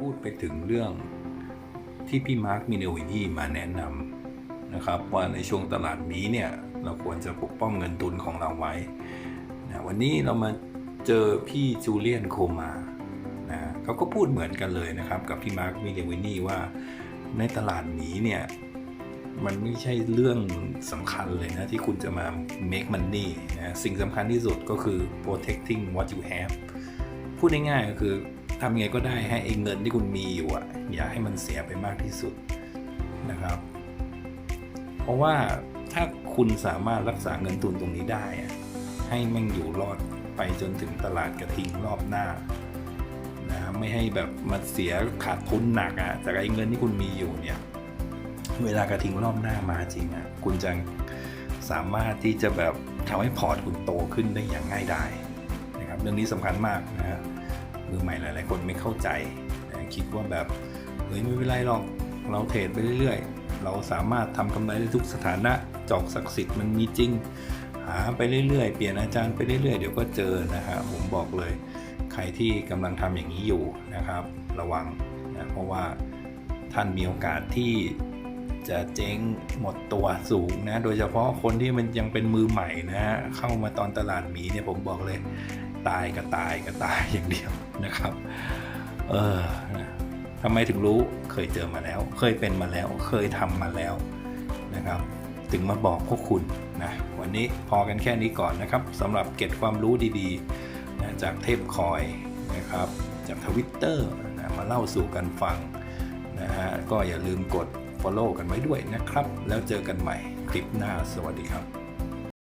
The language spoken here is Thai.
พูดไปถึงเรื่องที่พี่มาร์คมิเนวินีมาแนะนำนะครับ ว่าในช่วงตลาดนี้เนี่ยเราควรจะปกป้องเงินทุนของเราไว้นะวันนี้เรามาเจอพี่จูเลียนโคมานะเขาก็พูดเหมือนกันเลยนะครับกับพี่มาร์คมิเนวินีว่าในตลาดนี้เนี่ยมันไม่ใช่เรื่องสำคัญเลยนะ ที่คุณจะมา make money นะสิ่งสำคัญที่สุดก็คือ protecting what you have พูดง่ายๆก็คือ ทำยังไงก็ได้ให้ไอ้เงินที่คุณมีอยู่อะอย่าให้มันเสียไปมากที่สุดนะครับ เพราะว่าถ้าคุณสามารถรักษาเงินทุนตรงนี้ได้อะให้ม่งอยู่รอดไปจนถึงตลาดกระทิงรอบหน้านะไม่ให้แบบมาเสียขาดทุนหนักอะจากไอ้เงินที่คุณมีอยู่เนี่ย เวลากระทิงรอบหน้ามาจริงอะคุณจะสามารถที่จะแบบทำให้พอร์ตคุณโตขึ้นได้อย่างง่ายดายนะครับ เรื่องนี้สำคัญมากนะฮะ มือใหม่หลาย ๆ คนไม่เข้าใจคิดว่าแบบเฮ้ยไม่เป็นไรหรอกเราเทรดไปเรื่อย ๆ เราสามารถทำกำไรได้ทุกสถานะจอกศักดิ์สิทธิ์มันมีจริง หาไปเรื่อย ๆ เปลี่ยนอาจารย์ไปเรื่อย ๆ เดี๋ยวก็เจอนะฮะผมบอกเลย ใครที่กำลังทำอย่างนี้อยู่นะครับ ระวังนะเพราะว่าท่านมีโอกาสที่จะเจ๊งหมดตัวสูงนะ โดยเฉพาะคนที่มันยังเป็นมือใหม่นะ เข้ามาตอนตลาดหมีเนี่ยผมบอกเลย ตายก็ตายก็ตายอย่างเดียวนะครับ เออนะทำไมถึงรู้เคยเจอมาแล้ว เคยเป็นมาแล้วเคยทำมาแล้วนะครับ ถึงมาบอกพวกคุณนะวันนี้พอกันแค่นี้ก่อนนะครับสำหรับเก็บความรู้ดีๆนะจากเทพคอยนะครับ จากทวิตเตอร์นะมาเล่าสู่กันฟังนะฮะก็อย่าลืมกด Follow กันไว้ด้วยนะครับ แล้วเจอกันใหม่คลิปหน้าสวัสดีครับ